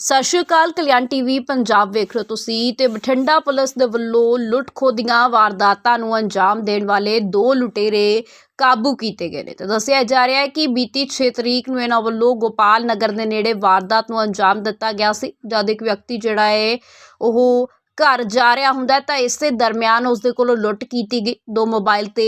ਸਤਿ ਸ਼੍ਰੀ ਅਕਾਲ, ਕਲਿਆਣ ਟੀਵੀ ਪੰਜਾਬ ਵੇਖ ਰਹੇ ਹੋ ਤੁਸੀਂ ਤੇ ਬਠਿੰਡਾ ਪੁਲਿਸ ਦੇ ਵੱਲੋਂ ਲੁੱਟ ਖੋਹ ਦੀਆਂ ਵਾਰਦਾਤਾਂ ਨੂੰ ਅੰਜਾਮ ਦੇਣ ਵਾਲੇ ਦੋ ਲੁਟੇਰੇ ਕਾਬੂ ਕੀਤੇ ਗਏ ਨੇ। ਤੇ ਦੱਸਿਆ ਜਾ ਰਿਹਾ ਹੈ ਕਿ ਬੀਤੀ 6 ਤਰੀਕ ਨੂੰ ਇਹਨਾਂ ਵੱਲੋਂ ਗੋਪਾਲ ਨਗਰ ਦੇ ਨੇੜੇ ਵਾਰਦਾਤ ਨੂੰ ਅੰਜਾਮ ਦਿੱਤਾ ਗਿਆ ਸੀ। ਜਦ ਇੱਕ ਵਿਅਕਤੀ ਜਿਹੜਾ ਹੈ, ਉਹ ਘਰ ਜਾ ਰਿਹਾ ਹੁੰਦਾ ਤਾਂ ਇਸੇ ਦਰਮਿਆਨ ਉਸ ਦੇ ਕੋਲੋਂ ਲੁੱਟ ਕੀਤੀ ਗਈ। ਦੋ ਮੋਬਾਈਲ ਤੇ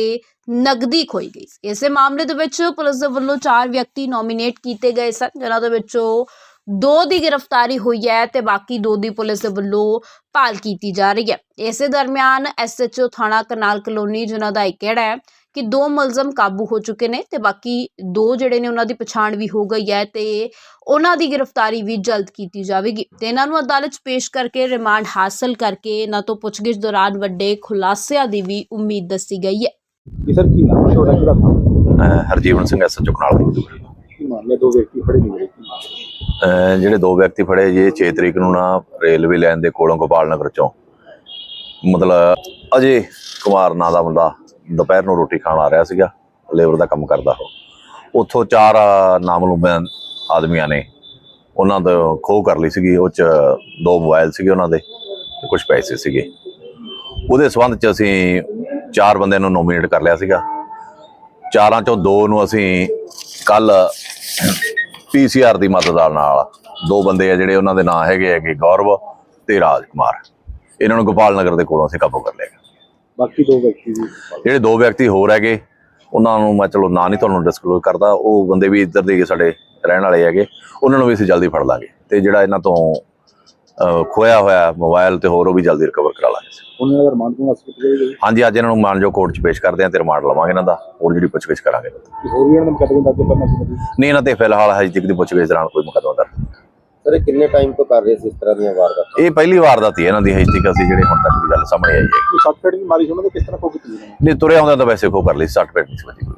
ਨਗਦੀ ਖੋਈ ਗਈ ਇਸੇ ਮਾਮਲੇ ਦੇ ਵਿੱਚ ਪੁਲਿਸ ਦੇ ਵੱਲੋਂ ਚਾਰ ਵਿਅਕਤੀ ਨੋਮੀਨੇਟ ਕੀਤੇ ਗਏ ਸਨ, ਜਿਨ੍ਹਾਂ ਦੇ ਵਿੱਚੋਂ ਦੋ ਦੀ ਗ੍ਰਿਫਤਾਰੀ ਹੋਈ ਹੈ ਤੇ ਬਾਕੀ ਦੋ ਦੀ ਪੁਲਿਸ ਦੇ ਵੱਲੋਂ ਭਾਲ ਕੀਤੀ ਜਾ ਰਹੀ ਹੈ। ਇਸੇ ਦਰਮਿਆਨ ਐਸਐਚਓ ਥਾਣਾ ਕਨਾਲ ਕਲੋਨੀ ਜਿਨ੍ਹਾਂ ਦਾ ਕਿਹੜਾ ਹੈ ਕਿ ਦੋ ਮੁਲਜ਼ਮ ਕਾਬੂ ਹੋ ਚੁੱਕੇ ਨੇ ਤੇ ਬਾਕੀ ਦੋ ਜਿਹੜੇ ਨੇ ਉਹਨਾਂ ਦੀ ਪਛਾਣ ਵੀ ਹੋ ਗਈ ਹੈ ਤੇ ਉਹਨਾਂ ਦੀ ਗ੍ਰਿਫਤਾਰੀ ਵੀ ਜਲਦ ਕੀਤੀ ਜਾਵੇਗੀ। ਤੇ ਇਹਨਾਂ ਨੂੰ ਅਦਾਲਤ 'ਚ ਪੇਸ਼ ਕਰਕੇ ਰਿਮਾਂਡ ਹਾਸਲ ਕਰਕੇ ਇਹਨਾਂ ਤੋਂ ਪੁੱਛਗਿੱਛ ਦੌਰਾਨ ਵੱਡੇ ਖੁਲਾਸਿਆਂ ਦੀ ਵੀ ਉਮੀਦ ਦੱਸੀ ਗਈ ਹੈ। ਕਿ ਸਰ ਕੀ ਨਾਮ ਤੁਹਾਡਾ? ਕਿਹੜਾ ਕੰਮ ਅਹ ਹਰਜੀਵਨ ਸਿੰਘ ਐਸਐਚਓ ਕਨਾਲ ਕੀ ਮਾਮਲਾ? ਦੋ ਵਿਅਕਤੀ ਫੜੇ ਨਹੀਂ ਗਏ। ਜਿਹੜੇ ਦੋ ਵਿਅਕਤੀ ਫੜੇ ਜੀ 6 ਤਰੀਕ ਨੂੰ ਨਾ ਰੇਲਵੇ ਲਾਈਨ ਦੇ ਕੋਲੋਂ ਗੋਪਾਲ ਨਗਰ ਚੋਂ। ਮਤਲਬ ਅਜੇ ਕੁਮਾਰ ਨਾਂ ਦਾ ਬੰਦਾ ਦੁਪਹਿਰ ਨੂੰ ਰੋਟੀ ਖਾਣ ਆ ਰਿਹਾ ਸੀਗਾ, ਲੇਬਰ ਦਾ ਕੰਮ ਕਰਦਾ ਉਹ। ਉੱਥੋਂ ਚਾਰ ਨਾਮਲੂਮ ਆਦਮੀਆਂ ਨੇ, ਉਹਨਾਂ ਦਾ ਖੋਹ ਕਰ ਲਈ ਸੀਗੀ, ਉਹ ਚ ਦੋ ਮੋਬਾਈਲ ਸੀਗੇ ਉਹਨਾਂ ਦੇ ਤੇ ਕੁਝ ਪੈਸੇ ਸੀਗੇ। ਉਹਦੇ ਸਬੰਧ ਚ ਅਸੀਂ ਚਾਰ ਬੰਦਿਆਂ ਨੂੰ ਨੋਮੀਨੇਟ ਕਰ ਲਿਆ ਸੀਗਾ। ਚਾਰਾਂ ਚੋਂ ਦੋ ਨੂੰ ਅਸੀਂ ਕੱਲ ਪੀਸੀਆਰ ਦੀ ਮਦਦ ਨਾਲ ਦੋ ਬੰਦੇ ਆ ਜਿਹੜੇ ਉਹਨਾਂ ਦੇ ਨਾਂ ਹੈਗੇ ਹੈਗੇ ਗੌਰਵ ਤੇ ਰਾਜ ਕੁਮਾਰ ਇਹਨਾਂ ਨੂੰ ਗੋਪਾਲ ਨਗਰ ਦੇ ਕੋਲੋਂ ਅਸੀਂ ਕਾਬੂ ਕਰ ਲਿਆ। ਬਾਕੀ ਦੋ ਵਿਅਕਤੀ ਜਿਹੜੇ ਦੋ ਵਿਅਕਤੀ ਹੋਰ ਹੈਗੇ ਉਹਨਾਂ ਨੂੰ ਮੈਂ ਚਲੋ ਨਾਂ ਨਹੀਂ ਤੁਹਾਨੂੰ ਡਿਸਕਲੋਜ਼ ਕਰਦਾ ਉਹ ਬੰਦੇ ਵੀ ਇੱਧਰ ਦੇ ਸਾਡੇ ਰਹਿਣ ਵਾਲੇ ਹੈਗੇ ਉਹਨਾਂ ਨੂੰ ਵੀ ਅਸੀਂ ਜਲਦੀ ਫੜ ਲਾਂਗੇ। ਤੇ ਜਿਹੜਾ ਇਹਨਾਂ ਤੋਂ ਖੋਇਆ ਹੋਇਆ ਮੋਬਾਈਲ ਤੇ ਹੋਰ ਉਹ ਵੀ ਜਲਦੀ ਰਿਕਵਰ ਕਰਾ ਲਾਂਗੇ ਉਹਨਾਂ ਦਾ ਰਿਮਾਂਡ ਨੂੰ ਹਸਪਤਾਲ ਗਏ ਗਏ ਹਾਂਜੀ ਅੱਜ ਇਹਨਾਂ ਨੂੰ ਮਾਨਜੋ ਕੋਰਟ 'ਚ ਪੇਸ਼ ਕਰਦੇ ਹਾਂ ਤੇ ਰਿਮਾਂਡ ਲਵਾਂਗੇ ਇਹਨਾਂ ਦਾ। ਹੋਰ ਜਿਹੜੀ ਪੁੱਛਗਿੱਛ ਕਰਾਂਗੇ। ਹੋਰ ਵੀ ਇਹਨਾਂ ਨੂੰ ਕਦਮ ਦਰਜ ਕਰਨਾ ਚਾਹੀਦਾ ਨਹੀਂ ਇਹਨਾਂ ਤੇ ਫਿਲਹਾਲ ਹਜੇ ਤੱਕ ਦੀ ਪੁੱਛਗਿੱਛ ਦੌਰਾਨ ਕੋਈ ਮੁਕੱਦਮਾ ਦਰਜ। ਸਰ ਇਹ ਕਿੰਨੇ ਟਾਈਮ ਤੋਂ ਕਰ ਰਹੇ ਸੀ ਇਸ ਤਰ੍ਹਾਂ ਦੀਆਂ ਵਾਰਦਾਤਾਂ? ਇਹ ਪਹਿਲੀ ਵਾਰ ਦਾ ਤੀ ਇਹਨਾਂ ਦੀ ਹਜੇ ਤੱਕ ਅਸੀਂ ਜਿਹੜੇ ਹੁਣ ਤੱਕ ਦੀ ਗੱਲ ਸਾਹਮਣੇ ਆਈ ਹੈ। ਕੋਈ ਸੱਟ ਫੇਟ ਵੀ ਮਾਰੀ ਸੀ ਉਹਨਾਂ ਦੇ ਕਿਸ ਤਰ੍ਹਾਂ ਕੋਈ ਕੀਤੀ ਨਹੀਂ ਤੁਰੇ ਆਉਂਦੇ ਤਾਂ ਵੈਸੇ ਕੋ ਕਰ ਲਈ 60 ਪੇਟ ਨਹੀਂ ਸੀ ਵੱਜੀ। ਕੋਈ